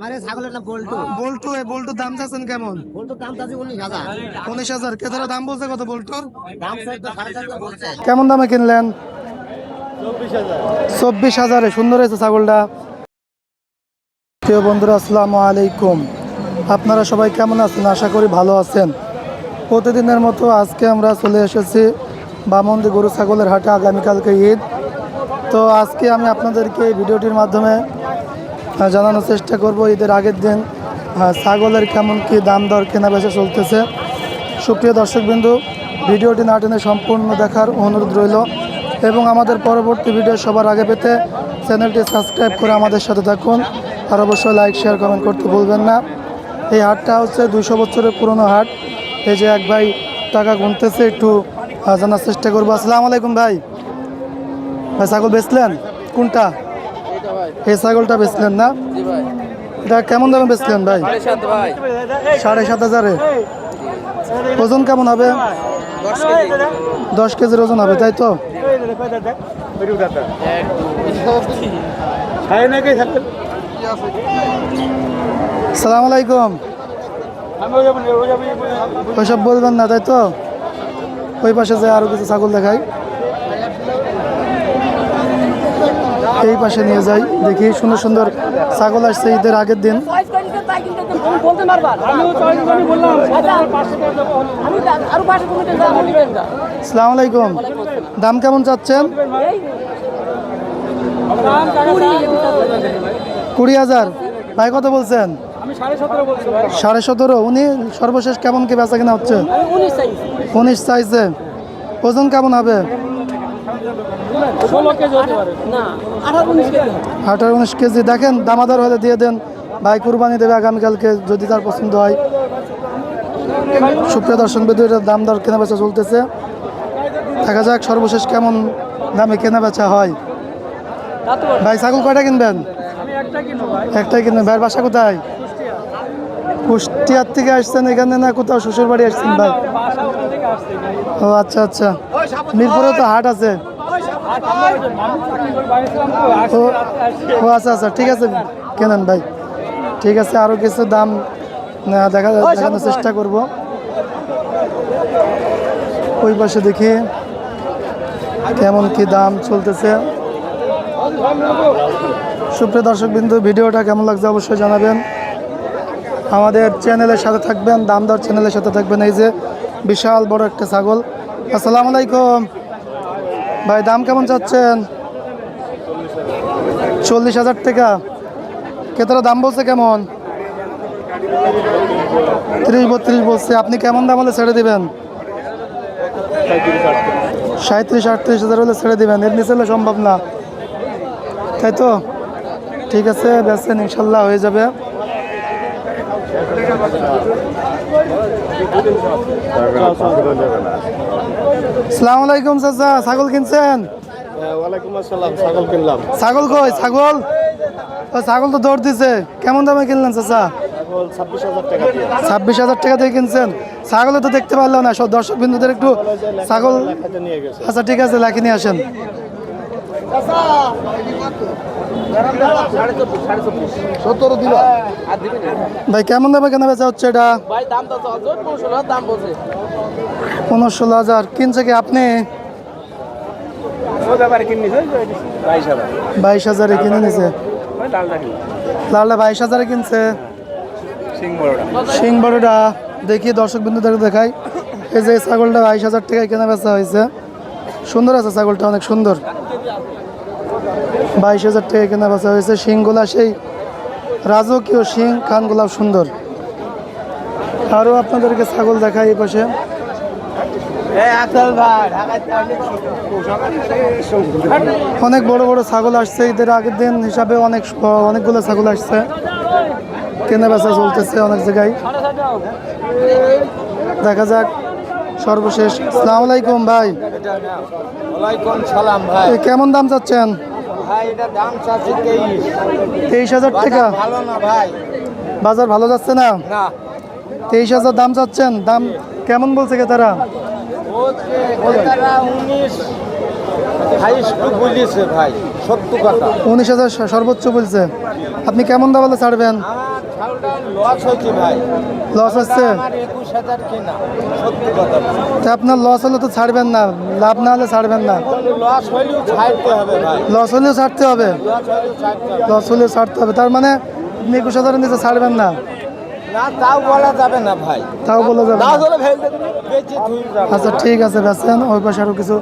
আমার ছাগলের নাম বল্টু। বল্টু এই বল্টুর দাম চাচ্ছেন কেমন? বল্টুর দাম চাচ্ছি উনিশ হাজার। উনিশ হাজার। কেতারা দাম বলছে কত বল্টুর দাম কেমন দামে কিনলেন? চব্বিশ হাজারে সুন্দর হয়েছে ছাগলটা। প্রিয় বন্ধুরা আসসালামু আলাইকুম। আপনারা সবাই কেমন আছেন? আশা করি ভালো আছেন। প্রতিদিনের মতো আজকে আমরা চলে এসেছি বামন্দি গরু ছাগলের হাটে আগামীকালকে ঈদ। তো আজকে আমি আপনাদেরকে এই ভিডিওটির মাধ্যমে জানানোর চেষ্টা করব, ঈদের আগের দিন ছাগলের কেমন কি দাম দর, কেনা বেচা চলতেছে। সুপ্রিয় দর্শকবিন্দু, ভিডিওটি না টেনে সম্পূর্ণ দেখার অনুরোধ রইল এবং আমাদের পরবর্তী ভিডিও সবার আগে পেতে চ্যানেলটি সাবস্ক্রাইব করে আমাদের সাথে থাকুন আর অবশ্যই লাইক, শেয়ার, কমেন্ট করতে ভুলবেন না। এই হাটটা হচ্ছে দুশো বছরের পুরনো হাট। এই যে এক ভাই টাকা গুনতেছে, একটু জানার চেষ্টা করব। আসসালামু আলাইকুম ভাই। ভাই, ছাগল বেচলেন? কোনটা? এই ছাগলটা বেচলেন না? এটা কেমন দামে বেচলেন ভাই? সাড়ে সাত হাজারে? ওজন কেমন হবে? দশ কেজির ওজন হবে তাই তো? সালাম আলাইকুম। ওইসব বলবেন না তাই তো? ওই পাশে যে আরও কিছু ছাগল দেখাই। এই পাশে নিয়ে যাই। দেখি সুন্দর সুন্দর ছাগল আসছে ঈদের আগের দিন। সালাম আলাইকুম। দাম কেমন চাচ্ছেন? কুড়ি হাজার। ভাই, কত বলছেন? সাড়ে সতেরো। উনি সর্বশেষ কেমন কি বেচা কিনা হচ্ছে? উনিশ সাইজে। ওজন কেমন হবে? ষোলো কেজি হতে পারে। না আঠারো উনিশ কেজি আঠারো উনিশ কেজি দেখেন দামাদার হলে দিয়ে দেন। ভাই কুরবানি দেবে আগামীকালকে যদি তার পছন্দ হয়। সুপ্রিয় দর্শক বিদ্যুৎ এটার দাম দর কেনা বেচা চলতেছে। দেখা যাক সর্বশেষ কেমন দামে কেনা বেচা হয়। ভাই ছাগল কয়টা কিনবেন? আমি একটা কিনো ভাই। একটাই কিনবেন। ভাইয়ের বাসা কোথায়? কুষ্টিয়ার থেকে আসছেন এখানে না কোথাও শ্বশুর বাড়ি আসছেন ভাই? ও আচ্ছা আচ্ছা। মিরপুরে তো হাট আছে। ও আচ্ছা আচ্ছা ঠিক আছে কেনেন ভাই। ঠিক আছে আরও কিছু দাম দেখা দেখানোর চেষ্টা করব। ওই পাশে দেখি কেমন কি দাম চলতেছে। সুপ্রিয় দর্শক বিন্দু ভিডিওটা কেমন লাগছে অবশ্যই জানাবেন। আমাদের চ্যানেলের সাথে থাকবেন দামদার চ্যানেলের সাথে থাকবেন। এই যে বিশাল বড় একটা ছাগল। আসসালামু আলাইকুম। ভাই, দাম কেমন চাচ্ছেন? চল্লিশ হাজার টাকা। কেতটা দাম বলছে কেমন? ত্রিশ বত্রিশ বলছে। আপনি কেমন দাম হলে ছেড়ে দিবেন? সাঁত্রিশ, আটত্রিশ হাজার হলে ছেড়ে দিবেন। এর নিচে সম্ভব না। তাই তো? ঠিক আছে বেচছেন ইনশাল্লাহ হয়ে যাবে। সালাম আলাইকুম চাচা ছাগল কিনছেন? ছাগল কই ছাগল? ছাগল তো দৌড় দিছে। কেমন দামে কিনলেন চাচা? ছাব্বিশ হাজার টাকা দিয়ে। কিনছেন। ছাগলে তো দেখতে পারলাম না সব দর্শক বিন্দুদের একটু ছাগল খাইতে নিয়ে গেছে। আচ্ছা ঠিক আছে লাখি নিয়ে আসেন। সতেরো দিল। ভাই, কেমন দামে কেনা বেচা হচ্ছে এটা? পনেরো ষোলো হাজার। কিনছে কি আপনি? বাইশ হাজারে কিনে নিছে। লালটা বাইশ হাজারে কিনছে। সিং বড়টা। দেখি দর্শক বিন্দুদের দেখাই। এই যে ছাগলটা বাইশ হাজার টাকায় কেনা বেচা হয়েছে। সুন্দর আছে ছাগলটা, অনেক সুন্দর। বাইশ হাজার টাকায় কেনা বেচা হয়েছে। শিংগুলা সেই রাজকীয় শিং কানগুলা সুন্দর। আরও আপনাদেরকে ছাগল দেখাই এই পাশে। অনেক বড় বড় ছাগল আসছে। ঈদের আগের দিন হিসাবে অনেক অনেকগুলো ছাগল আসছে। কেনা বেচা চলতেছে অনেক জায়গায়। দেখা যাক। সর্বশেষ। সালাম আলাইকুম ভাই। ওয়ালাইকুম সালাম ভাই। কেমন দাম চাচ্ছেন? ভাই এটা দাম চাচ্ছি তেইশ। হাজার টাকা? ভালো না ভাই। বাজার ভালো যাচ্ছে না? না। তেইশ হাজার দাম চাচ্ছেন? দাম কেমন বলছে কে তারা ও তারা উনিশ ভাই সত্য কথা। উনিশ হাজার সর্বোচ্চ বলছে। আপনি কেমন দামে ছাড়বেন? লস ভাই। লস হচ্ছে? তা আপনার লস হলে তো ছাড়বেন না লাভ না হলে ছাড়বেন না। লস হলেও ছাড়তে হবে লস হলেও ছাড়তে হবে? তার মানে আপনি একুশ হাজারের নিচে ছাড়বেন না? না তাও বলা যাবে না ভাই। তাও বলা যাবে না। আচ্ছা ঠিক আছে বেছেন ওই পাশে আরও কিছু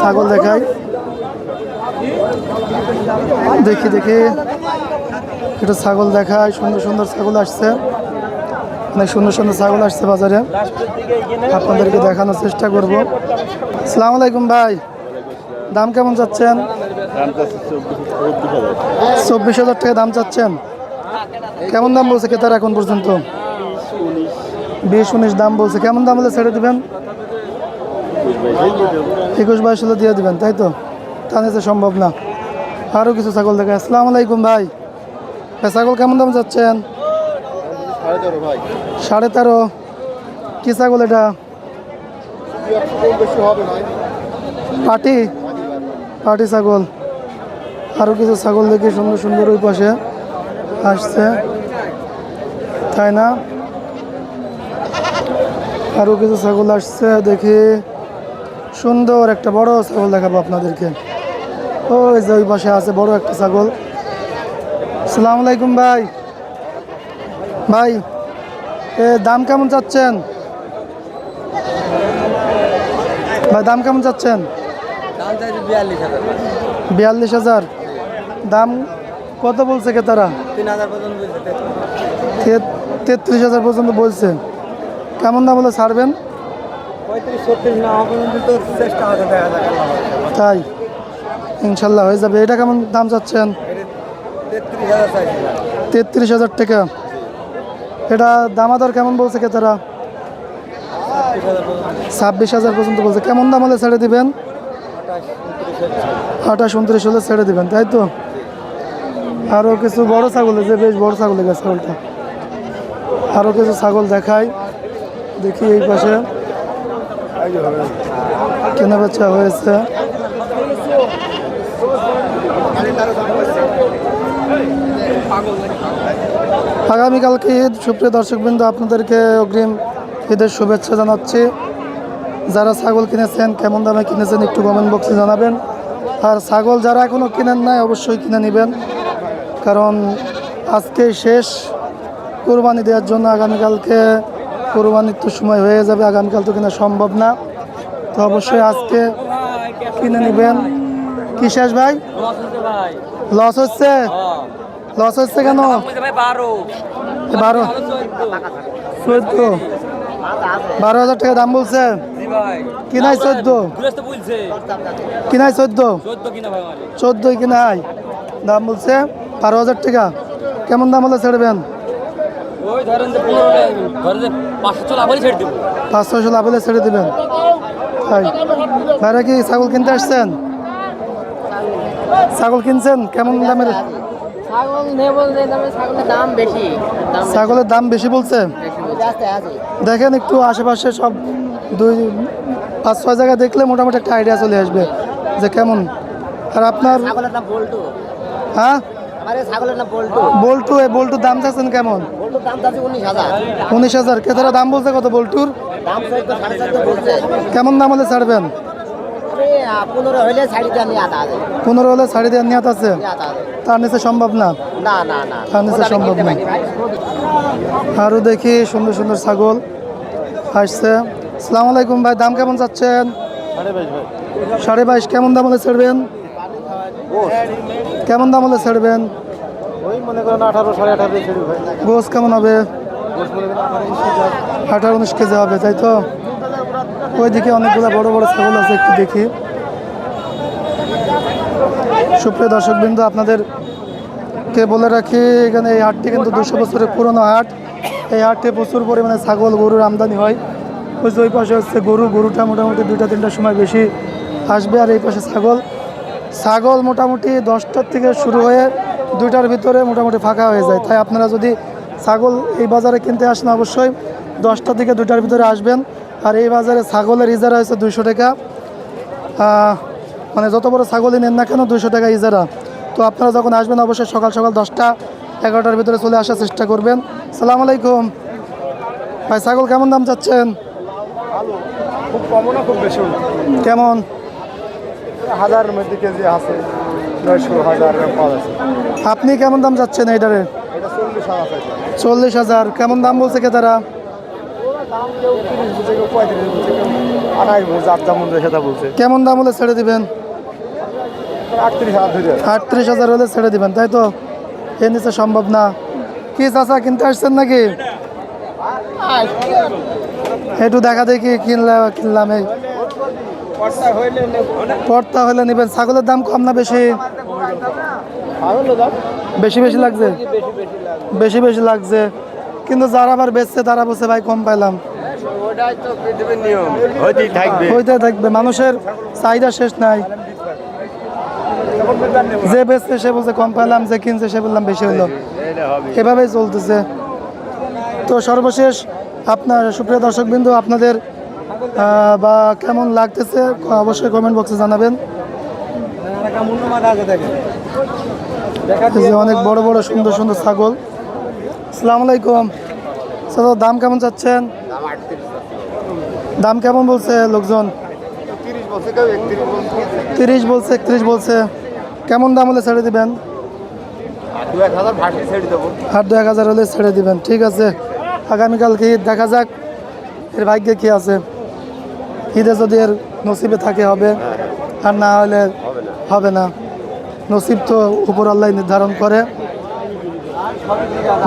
ছাগল দেখাই। দেখি দেখি। একটু ছাগল দেখায় সুন্দর সুন্দর ছাগল আসছে। অনেক সুন্দর সুন্দর ছাগল আসছে বাজারে। আপনাদেরকে দেখানোর চেষ্টা করব। সালাম আলাইকুম ভাই। দাম কেমন চাচ্ছেন? চব্বিশ হাজার টাকা দাম চাচ্ছেন। কেমন দাম বলছে ক্রেতার এখন পর্যন্ত? বিশ উনিশ দাম বলছে। কেমন দাম হলে ছেড়ে দিবেন? একুশ বাইশ হলে দিয়ে দিবেন তাই তো? তা নিতে সম্ভব না। আরও কিছু ছাগল দেখে আসসালাম আলাইকুম ভাই। ভাই, ছাগল কেমন দাম যাচ্ছেন সাড়ে তেরো। কি ছাগল এটা? পাটি? পাটি ছাগল। আরও কিছু ছাগল দেখি সুন্দর সুন্দর ওই পাশে আসছে। তাই না? আরও কিছু ছাগল আসছে দেখি। সুন্দর একটা বড় ছাগল দেখাবো আপনাদেরকে। ওই যে ওই পাশে আছে বড় একটা ছাগল। সালাম আলাইকুম ভাই। ভাই এ দাম কেমন চাচ্ছেন? ভাই দাম কেমন চাচ্ছেন? বিয়াল্লিশ হাজার। দাম কত বলছে কে তারা তেত্রিশ হাজার পর্যন্ত বলছে। কেমন দাম হলে ছাড়বেন? তাই? ইনশাল্লাহ হয়ে যাবে। এটা কেমন দাম চাচ্ছেন? তেত্রিশ হাজার টাকা। এটা দামাদার কেমন বলছে কে তারা ছাব্বিশ হাজার পর্যন্ত বলছে। কেমন দাম হলে ছেড়ে দিবেন? আঠাশ উনত্রিশ হলে ছেড়ে দিবেন। তাই তো? আরও কিছু বড় ছাগল আছে বেশ বড় ছাগল গেছে ছাগলটা। আরও কিছু ছাগল দেখাই। দেখি এই পাশে। কেনা বেচা হয়েছে। আগামীকালকে ঈদ। সুপ্রিয় দর্শকবৃন্দ, আপনাদেরকে অগ্রিম ঈদের শুভেচ্ছা জানাচ্ছি। যারা ছাগল কিনেছেন, কেমন দামে কিনেছেন একটু কমেন্ট বক্সে জানাবেন। আর ছাগল যারা এখনও কিনেন নাই, অবশ্যই কিনে নেবেন। কারণ আজকে শেষ কোরবানি দেওয়ার জন্য আগামীকালকে কোরবানির তো সময় হয়ে যাবে, আগামীকাল তো কেনা সম্ভব না। তো অবশ্যই আজকে কিনে নেবেন। কি শেষ ভাই? লস হচ্ছে? লস হচ্ছে কেন? বারো। চোদ্দ। বারো হাজার টাকা দাম বলছে। কিনাই চোদ্দ। কিনাই চোদ্দ। চোদ্দ কিনাই। দাম বলছে বারো হাজার টাকা। কেমন দাম হলে ছেড়বেন পাঁচশো আবারই ছেড়ে দেবো। পাঁচ ছয়শো লাভ ছেড়ে দেবেন? তাই। বাইরে কি ছাগল কিনতে আসছেন? ছাগল কিনছেন? কেমন দামের? ছাগলের দাম বেশি। বলছে? দেখেন একটু আশেপাশে সব দুই পাঁচ ছয় জায়গা দেখলে মোটামুটি একটা আইডিয়া চলে আসবে যে কেমন। আর আপনার হ্যাঁ? আমার এই ছাগলের নাম বল্টু। বল্টু এই বল্টুর দাম চাচ্ছেন কেমন? বল্টুর দাম চাচ্ছে উনিশ হাজার। উনিশ হাজার। কেতারা দাম বলছে কত বল্টুর? দাম চোদ্দ সাড়ে চোদ্দ বলছে। কেমন দাম হলে ছাড়বেন? আরে পনেরো শাড়ি আছে। হলে শাড়ি দেওয়ার নিয়াত আছে? নিয়ে আতা আছে। তার নিচে সম্ভব না? না না না। তার নিচে সম্ভব না। আরও দেখি সুন্দর সুন্দর ছাগল আসছে। সালাম আলাইকুম ভাই দাম কেমন চাচ্ছেন? সাড়ে বাইশ কেমন দাম হলে ছাড়বেন? কেমন দাম হলে ছাড়বেন? ওই মনে করেন আঠারো সাড়ে আঠারো গোস কেমন হবে? আঠারো উনিশ কেজি হবে। তাই তো? ওইদিকে অনেকগুলো বড় বড় ছাগল আছে একটু দেখি। সুপ্রিয় দর্শকবৃন্দ আপনাদের কে বলে রাখি এখানে এই হাটটি কিন্তু দুশো বছরের পুরনো হাট। এই হাটে প্রচুর পরিমাণে ছাগল গরুর আমদানি হয়। ওই যে ওই পাশে হচ্ছে গরু গরুটা মোটামুটি দুইটা তিনটার সময় বেশি আসবে আর এই পাশে ছাগল। ছাগল মোটামুটি দশটার থেকে শুরু হয়ে দুইটার ভিতরে মোটামুটি ফাঁকা হয়ে যায়। তাই আপনারা যদি ছাগল এই বাজারে কিনতে আসেন অবশ্যই দশটা থেকে দুইটার ভিতরে আসবেন। আর এই বাজারে ছাগলের ইজারা হয়েছে দুইশো টাকা। মানে যত বড় ছাগলই নেন না কেন দুশো টাকা ইজারা। তো আপনারা যখন আসবেন অবশ্যই সকাল সকাল দশটা এগারোটার ভিতরে চলে আসার চেষ্টা করবেন। সালাম আলাইকুম। ভাই ছাগল কেমন দাম চাচ্ছেন? খুব কমও না খুব বেশিও কেমন? হাজারের মধ্যে কেজি আছে নয়শো হাজার পাওয়া যাচ্ছে। আপনি কেমন দাম যাচ্ছেন এইটারে? এটা চল্লিশ হাজার চল্লিশ হাজার কেমন দাম বলছে কে তারা কেমন দাম হলে ছেড়ে দিবেন? আটত্রিশ হাজার হলে ছেড়ে দিবেন তাই তো? এর নিচে সম্ভব না। কি চাচা কিনতে আসছেন নাকি? একটু দেখা দেখি কিনলাম কিনলাম এই। পর্তা হলে নেবেন। ছাগলের দাম কম না বেশি? বেশি বেশি লাগছে? বেশি বেশি লাগছে। কিন্তু যারা আবার বেচছে তারা বলছে ভাই কম পাইলাম। হইতে থাকবে। মানুষের চাহিদা শেষ নাই। যে বেচছে সে বলছে কম পাইলাম। যে কিনছে সে বললাম বেশি হলো এভাবেই চলতেছে। তো সর্বশেষ আপনার সুপ্রিয় দর্শকবৃন্দ আপনাদের বা কেমন লাগতেছে, অবশ্যই কমেন্ট বক্সে জানাবেন। যে অনেক বড় বড় সুন্দর সুন্দর ছাগল। আসসালামু আলাইকুম। দাম কেমন চাচ্ছেন? দাম কেমন বলছে লোকজন? তিরিশ বলছে, একত্রিশ বলছে। কেমন দাম হলে ছেড়ে দিবেন? আর দু এক হাজার হলে ছেড়ে দিবেন। ঠিক আছে। আগামীকালকে দেখা যাক। এর ভাগ্যে কি আছে? ঈদে যদি এর নসিবে থাকে, হবে। আর না হলে হবে না। নসিব তো উপর আল্লাহ নির্ধারণ করে।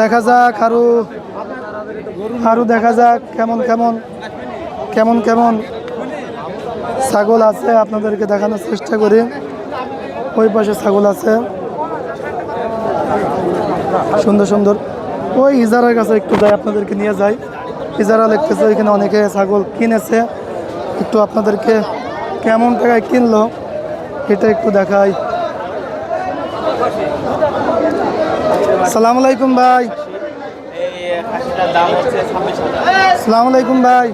দেখা যাক আরও আরও দেখা যাক কেমন কেমন কেমন কেমন ছাগল আছে। আপনাদেরকে দেখানোর চেষ্টা করি। ওই পাশে ছাগল আছে। সুন্দর সুন্দর। ওই ইজারার কাছে একটু যাই, আপনাদেরকে নিয়ে যাই। ইজারা লিখতেছে ওইখানে অনেকে ছাগল কিনেছে। একটু আপনাদেরকে কেমন টাকায় কিনলো এটা একটু দেখাই। সালাম আলাইকুম ভাই। সালাম আলাইকুম ভাই।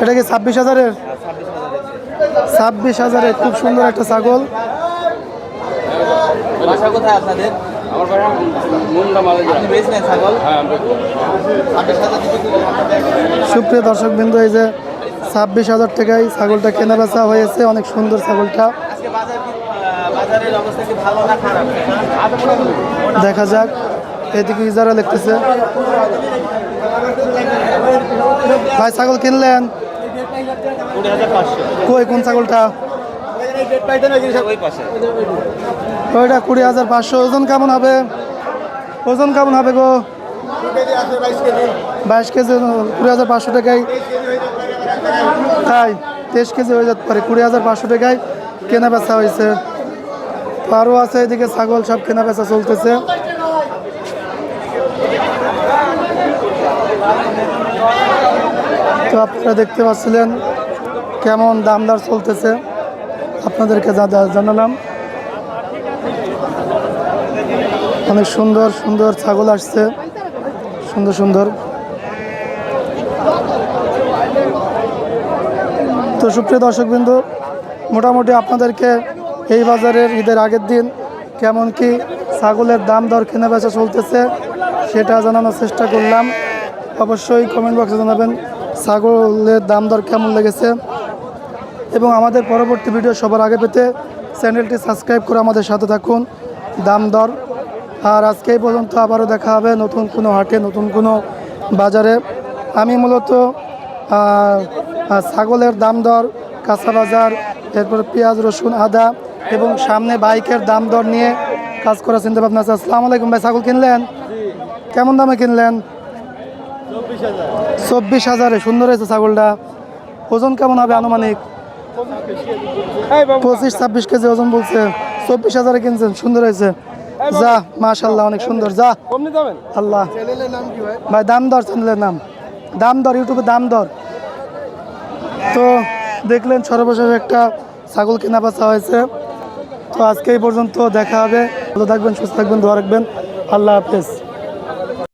এটা কি ছাব্বিশ হাজারের? ছাব্বিশ হাজারের, খুব সুন্দর একটা ছাগল। সুপ্রিয় দর্শক বিন্দু এই যে ছাব্বিশ হাজার টাকায় ছাগলটা কেনা বেচা হয়েছে অনেক সুন্দর ছাগলটা। দেখা যাক এদিকে ইজারা লিখতেছে। ভাই ছাগল কিনলেন? কই কোন ছাগলটা? ওইটা কুড়ি হাজার পাঁচশো। ওজন কেমন হবে? ওজন কেমন হবে গো? বাইশ কেজি কুড়ি হাজার পাঁচশো টাকায়। তাই তেইশ কেজি হয়ে যেতে পারে। কুড়ি হাজার পাঁচশো টাকায় কেনা বেচা হয়েছে। আরও আছে এদিকে ছাগল, সব কেনা বেচা চলতেছে। তো আপনারা দেখতে পাচ্ছিলেন কেমন দামদার চলতেছে। আপনাদেরকে যা জানালাম। অনেক সুন্দর সুন্দর ছাগল আসছে। সুন্দর সুন্দর। তো সুপ্রিয় দর্শকবৃন্দ, মোটামুটি আপনাদেরকে এই বাজারের ঈদের আগের দিন কেমন কি ছাগলের দাম দর কেনা বেচা চলতেছে সেটা জানানোর চেষ্টা করলাম। অবশ্যই কমেন্ট বক্সে জানাবেন ছাগলের দাম দর কেমন লেগেছে। এবং আমাদের পরবর্তী ভিডিও সবার আগে পেতে চ্যানেলটি সাবস্ক্রাইব করে আমাদের সাথে থাকুন। দাম দর। আর আজকে পর্যন্ত আবারও দেখা হবে নতুন কোনো হাটে, নতুন কোনো বাজারে। আমি মূলত ছাগলের দাম দর কাঁচা বাজার এরপর পেঁয়াজ রসুন আদা এবং সামনে বাইকের দাম দর নিয়ে কাজ করার চিন্তা ভাবনা আছে। আসসালামু আলাইকুম ভাই ছাগল কিনলেন? কেমন দামে কিনলেন? চব্বিশ হাজারে সুন্দর হয়েছে ছাগলটা। ওজন কেমন হবে আনুমানিক? পঁচিশ ছাব্বিশ কেজি ওজন বলছে। চব্বিশ হাজারে কিনছেন সুন্দর হয়েছে। যা মাশাল্লাহ অনেক সুন্দর। যা। আল্লাহ। চ্যানেলের নাম কি ভাই? ভাই দাম দর চ্যানেলের নাম। দাম দর ইউটিউবে দাম দর। তো দেখলেন সর্বশেষ একটা ছাগল কেনা বেচা হয়েছে। তো আজকে এই পর্যন্ত দেখা হবে। ভালো থাকবেন, সুস্থ থাকবেন, দোয়া রাখবেন। আল্লাহ হাফেজ।